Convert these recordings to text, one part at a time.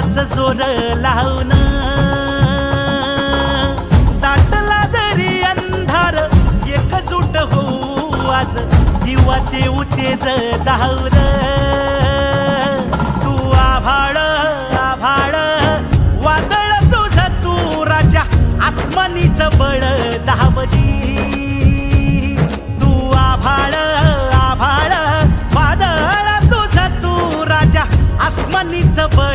मनकटाच जोर लावून दाटला जरी अंधार एकजूट होऊ आज. दिवा देऊ तेज धावर तू आभाळ आभाळ. वादळ तुझ तू राजा आसमानीच बळ दहावजी तू आभाळ आभाळ. वादळ तुझ तू राजा आसमानीच बळ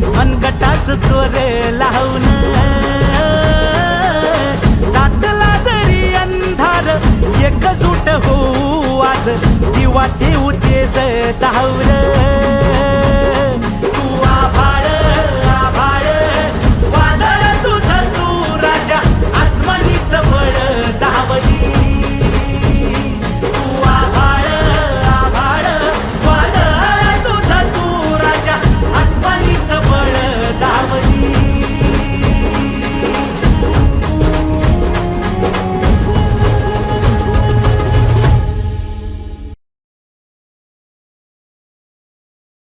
गड्या मनगटाच चोर लावून दाटला जरी अंधार एकजूट होऊ आज. दिवा देऊ तेज धावर